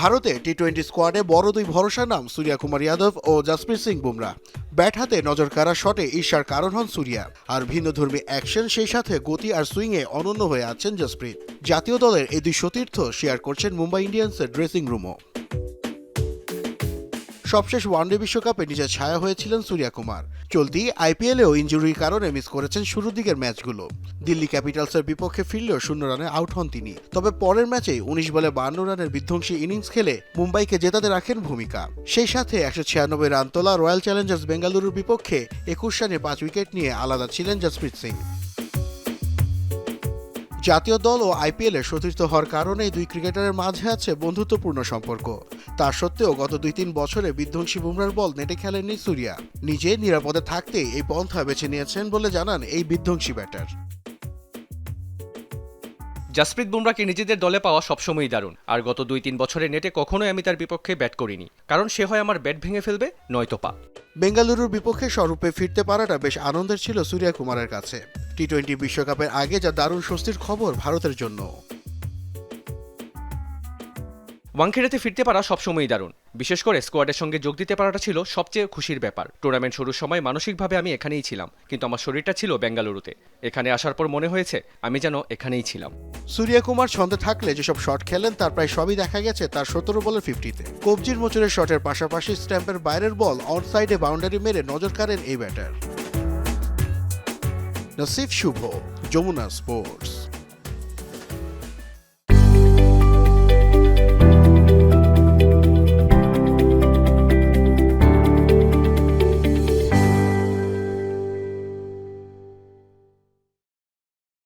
ভারতে T twenty স্কোয়াডে বড় দুই ভরসার নাম সূর্যা কুমার যাদব ও জাসপ্রীত সিং বুমরা। ব্যাট হাতে নজর কাড়া শটে ঈর্ষার কারণ হন সূর্যা। আর ভিন্নধর্মী অ্যাকশন সেই সাথে গতি আর সুইংয়ে অনন্য হয়ে আছেন জাসপ্রীত। জাতীয় দলের এই দুই সতীর্থ শেয়ার করছেন মুম্বাই ইন্ডিয়ান্সের ড্রেসিং রুমও সবশেষ ওয়ানডে বিশ্বকাপে নিজের ছায়া হয়েছিলেন সূর্যা কুমার চলতি আইপিএলেও ইঞ্জুরির কারণে মিস করেছেন শুরুর দিকের ম্যাচগুলো। দিল্লি ক্যাপিটালসের বিপক্ষে ফিরলেও শূন্য রানে আউট হন তিনি। তবে পরের ম্যাচে উনিশ বলে বান্ন রানের বিধ্বংসী ইনিংস খেলে মুম্বাইকে জেতাতে রাখেন ভূমিকা। সেই সাথে একশো ছিয়ানব্বই রান তোলা রয়্যাল চ্যালেঞ্জার্স বেঙ্গালুরুর বিপক্ষে একুশ রানে পাঁচ উইকেট নিয়ে আলাদা ছিলেন জসপ্রীত সিং। জাতীয় দল ও আইপিএলের সতীর্থ হওয়ার কারণে দুই ক্রিকেটারের মাঝে আছে বন্ধুত্বপূর্ণ সম্পর্ক। তা সত্ত্বেও গত দুই তিন বছরে বিধ্বংসী বুমরার বল নেটে খেলেননি সুরিয়া। নিজে নিরাপদে থাকতেই এই পন্থা বেছে নিয়েছেন বলে জানান এই বিধ্বংসী ব্যাটার। জাসপ্রীত বুমরাকে নিজেদের দলে পাওয়া সবসময়ই দারুণ? আর গত দুই তিন বছরে নেটে কখনোই আমি তার বিপক্ষে ব্যাট করিনি। কারণ সে হয় আমার ব্যাট ভেঙে ফেলবে, নয়তো পা। বেঙ্গালুরুর বিপক্ষে স্বরূপে ফিরতে পারাটা বেশ আনন্দের ছিল সূর্যা কুমারের কাছে। টি টোয়েন্টি বিশ্বকাপের আগে যা দারুণ স্বস্তির খবর ভারতের জন্য। ওয়াংখেড়েতে ফিরতে পারা সবসময়ই দারুণ। বিশেষ করে স্কোয়াডের সঙ্গে যোগ দিতে পারাটা ছিল সবচেয়ে খুশির ব্যাপার। টুর্নামেন্ট শুরুর সময় মানসিকভাবে আমি এখানেই ছিলাম, কিন্তু আমার শরীরটা ছিল বেঙ্গালুরুতে। এখানে আসার পর মনে হয়েছে, আমি যেন এখানেই ছিলাম। সূর্যা কুমার ছন্দে থাকলে যেসব শট খেলেন, তার প্রায় সবই দেখা গেছে তার সতেরো বলের ফিফটিতে কবজির মোচরের শটের পাশাপাশি স্ট্যাম্পের বাইরের বল অন সাইডে বাউন্ডারি মেরে নজর কাড়েন এই ব্যাটার নসিফ শুভ, যমুনা স্পোর্টস